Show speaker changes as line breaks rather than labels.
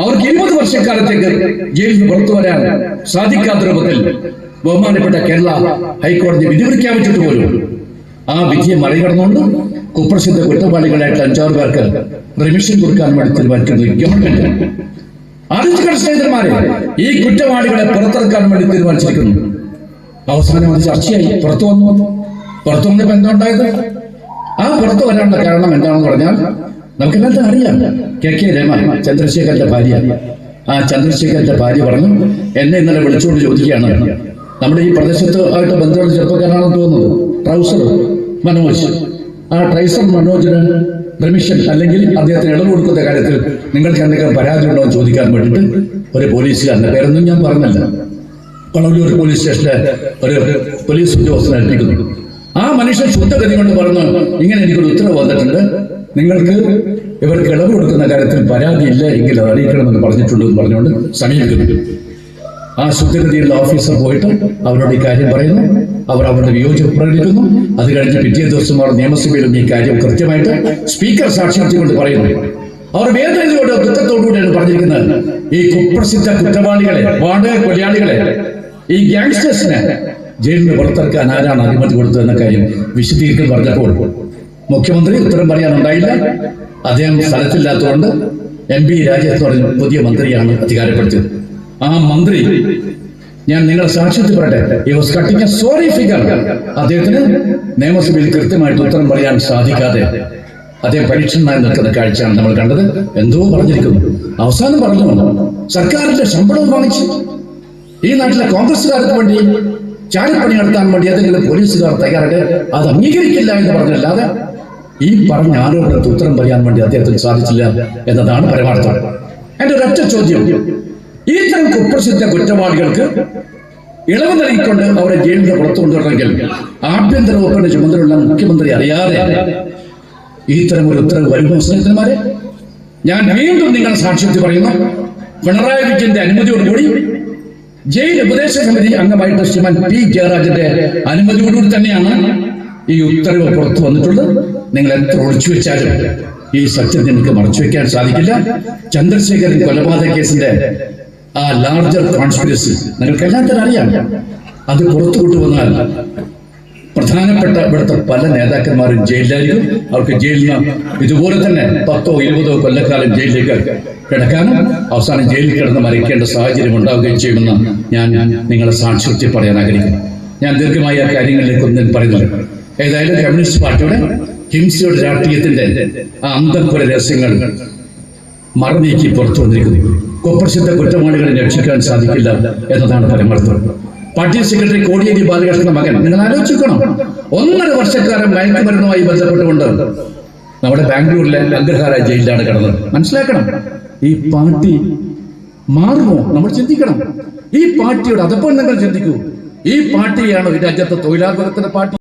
അവർക്ക് ഇരുപത് വർഷക്കാലത്തേക്ക് ജയിലിൽ നിന്ന് പുറത്തു വരാൻ സാധിക്കാത്ത രൂപത്തിൽ ബഹുമാനപ്പെട്ട കേരള ഹൈക്കോടതി വിധി പ്രഖ്യാപിച്ചിട്ട് പോലും ആ വിധിയെ മറികടന്നുകൊണ്ട് കുപ്രസിദ്ധ കുറ്റവാളികളായിട്ട് അഞ്ചാറ് പേർക്ക് റിമിഷൻ കൊടുക്കാൻ വേണ്ടി തീരുമാനിക്കുന്നത് ഗവൺമെന്റ് ആലോചിക്കണം കർഷകന്മാരെ ഈ കുറ്റവാളികളെ പുറത്തിറക്കാൻ വേണ്ടി തീരുമാനിച്ചിരിക്കുന്നു. അവസാനം അത് ചർച്ചയായി. പുറത്തു വന്നു. പുറത്തു വന്നപ്പോ എന്താ ഉണ്ടായത്? ആ പുറത്തു വരാനുള്ള കാരണം എന്താണെന്ന് പറഞ്ഞാൽ നമുക്കെല്ലാം അറിയാം. കെ കെ രമ ചന്ദ്രശേഖരന്റെ ഭാര്യ. ആ ചന്ദ്രശേഖരന്റെ ഭാര്യ പറഞ്ഞു എന്നെ ഇന്നലെ വിളിച്ചുകൊണ്ട് ചോദിക്കുകയാണ്. നമ്മുടെ ഈ പ്രദേശത്ത് ആയിട്ട് ബന്ധമുള്ള ചെറുപ്പക്കാരാണെന്ന് തോന്നുന്നത് ട്രൗസർ മനോജ്. ആ ട്രൈസർ മനോജിന് പെർമിഷൻ അല്ലെങ്കിൽ അദ്ദേഹത്തിന് ഇളവ് കൊടുക്കുന്ന കാര്യത്തിൽ നിങ്ങൾക്ക് എന്തെങ്കിലും പരാതി ഉണ്ടോ എന്ന് ചോദിക്കാൻ വേണ്ടിയിട്ട് ഒരു പോലീസുകാരന്റെ പേരൊന്നും ഞാൻ പറഞ്ഞല്ല. കൊളവല്ലൂർ പോലീസ് സ്റ്റേഷനിലെ ഒരു പോലീസ് ഉദ്യോഗസ്ഥനെ ഏൽപ്പിക്കുന്നു. ആ മനുഷ്യൻ ശുദ്ധഗതി കൊണ്ട് പറഞ്ഞു ഇങ്ങനെ എനിക്കൊരു ഉത്തരവ് വന്നിട്ടുണ്ട്. നിങ്ങൾക്ക് ഇവർക്ക് ഇളവ് കൊടുക്കുന്ന കാര്യത്തിൽ പരാതി ഇല്ല എങ്കിൽ അത് അറിയിക്കണമെന്ന് പറഞ്ഞിട്ടുണ്ട് പറഞ്ഞുകൊണ്ട് സമീപിക്കുന്നു. ആ ശുദ്ധഗതിയുള്ള ഓഫീസർ പോയിട്ട് അവരോട് ഈ കാര്യം പറയുന്നു. അവർ അവരുടെ വിയോജിപ്പ് പ്രകടിപ്പിക്കുന്നു. അത് കഴിഞ്ഞ് പിറ്റേ ദിവസം അവർ നിയമസഭയിലും ഈ കാര്യം കൃത്യമായിട്ട് സ്പീക്കർ സാക്ഷ്യപ്പെടുത്തിക്കൊണ്ട് പറയുന്നു. അവർ വേദനയോടെ ദുഃഖത്തോടുകൂടിയാണ് പറഞ്ഞിരിക്കുന്നത്. ഈ കുപ്രസിദ്ധ കുറ്റവാളികളെ വാടക കൊലയാളികളെ ഈ ഗ്യാങ്സ്റ്റേഴ്സിനെ ജയിലിന് പുറത്തിറക്കാൻ ആരാണ് അനുമതി കൊടുത്തതെന്ന കാര്യം വിശദീകരിക്കാൻ പറഞ്ഞപ്പോൾ മുഖ്യമന്ത്രി ഉത്തരം പറയാനുണ്ടായില്ല. അദ്ദേഹം സ്ഥലത്തില്ലാത്തതുകൊണ്ട് എം പി രാജേഷ് പറഞ്ഞു പുതിയ മന്ത്രിയാണ് അധികാരപ്പെടുത്തിയത്. ആ മന്ത്രി ഞാൻ നിങ്ങളെ സാക്ഷ്യത്തിൽ പറയട്ടെ വാസ് കട്ടിങ് സോറി ഫിഗർ അദ്ദേഹത്തിന് നിയമസഭയിൽ കൃത്യമായിട്ട് ഉത്തരം പറയാൻ സാധിക്കാതെ അദ്ദേഹം പരീക്ഷണമായി നിൽക്കുന്ന കാഴ്ചയാണ് നമ്മൾ കണ്ടത്. എന്തോ പറഞ്ഞിരിക്കുന്നു. അവസാനം പറഞ്ഞു സർക്കാരിന്റെ ശമ്പളവും വാങ്ങിച്ചു. ഈ നാട്ടിലെ കോൺഗ്രസ്സുകാർക്ക് വേണ്ടി ചാരിപ്പണി നടത്താൻ വേണ്ടി ഏതെങ്കിലും പോലീസുകാർ തയ്യാറുണ്ട് അത് അംഗീകരിക്കില്ല എന്ന് പറഞ്ഞല്ലാതെ ഈ പറഞ്ഞ ആരോപണത്തിന് ഉത്തരം പറയാൻ വേണ്ടി അദ്ദേഹത്തിന് സാധിച്ചില്ല എന്നതാണ് പരമാർത്ഥം. എന്റെ ഒരൊറ്റ ചോദ്യം. ഇത്തരം കുപ്രസിദ്ധ കുറ്റവാളികൾക്ക് ഇളവ് നൽകിക്കൊണ്ട് അവരെ ജയിലിൽ പുറത്തു കൊണ്ടുവരണമെങ്കിൽ ആഭ്യന്തര വകുപ്പിന്റെ ചുമതലയുള്ള മുഖ്യമന്ത്രി അറിയാതെ ഇത്തരം ഒരു ഉത്തരവ് വരുമോ സ്നേഹിതന്മാരെ? ഞാൻ വീണ്ടും നിങ്ങളെ സാക്ഷ്യത്തിൽ പറയുന്നു പിണറായി വിജയന്റെ അനുമതിയോടുകൂടി ജയിൽ ഉപദേശ സമിതി അംഗമായിട്ട് ശ്രീമാൻ പി. ജയരാജന്റെ അനുമതിയോടുകൂടി തന്നെയാണ് ഈ ഉത്തരവ് പുറത്തു വന്നിട്ടുള്ളത്. നിങ്ങൾ എത്ര ഒളിച്ചു വെച്ചാലും ഈ സത്യം നിങ്ങൾക്ക് മറച്ചു വെക്കാൻ സാധിക്കില്ല. ചന്ദ്രശേഖരൻ കൊലപാതക കേസിന്റെ ആ ലാർജർ കോൺസ്പിരസി നിങ്ങൾക്ക് എല്ലാത്തിനും അറിയാം. അത് പുറത്തു കൊണ്ടുവന്നാൽ പ്രധാനപ്പെട്ട ഇവിടുത്തെ പല നേതാക്കന്മാരും ജയിലിലായിരിക്കും. അവർക്ക് ജയിലിൽ നിന്ന് ഇതുപോലെ തന്നെ പത്തോ ഇരുപതോ കൊല്ലക്കാലം ജയിലിലേക്ക് കിടക്കാനും അവസാനം ജയിലിൽ കിടന്ന് മരിക്കേണ്ട സാഹചര്യം ഉണ്ടാവുകയും ചെയ്യുമെന്ന് ഞാൻ നിങ്ങളെ സാക്ഷ്യത്തിൽ പറയാൻ ആഗ്രഹിക്കുന്നു. ഞാൻ ദീർഘമായി ആ കാര്യങ്ങളിലേക്കൊന്നും പറയുന്നില്ല. ഏതായാലും കമ്മ്യൂണിസ്റ്റ് പാർട്ടിയുടെ ഹിംസയുടെ രാഷ്ട്രീയത്തിന്റെ ആ അന്തപ്പുര രഹസ്യങ്ങൾ മറനീക്കി പുറത്തു വന്നിരിക്കുന്നു കുപ്രസിദ്ധ കുറ്റവാളികളെ രക്ഷിക്കാൻ സാധിക്കില്ല എന്നതാണ് പരമാർത്ഥം. പാർട്ടി സെക്രട്ടറി കോടിയേരി ബാലകൃഷ്ണന്റെ മകൻ. നിങ്ങൾ ആലോചിക്കണം. ഒന്നര വർഷക്കാലം മയക്കുമരുന്നുമായി ബന്ധപ്പെട്ടുകൊണ്ട് നമ്മുടെ ബാംഗ്ലൂരിലെ അഗ്രഹാര ജയിലിലാണ് കിടന്നത്. മനസ്സിലാക്കണം. ഈ പാർട്ടി മാറുമോ? നമ്മൾ ചിന്തിക്കണം. ഈ പാർട്ടിയുടെ അതപ്പോൾ നിങ്ങൾ ചിന്തിക്കൂ. ഈ പാർട്ടിയാണോ ഈ രാജ്യത്തെ തൊഴിലാളികളുടെ പാർട്ടി?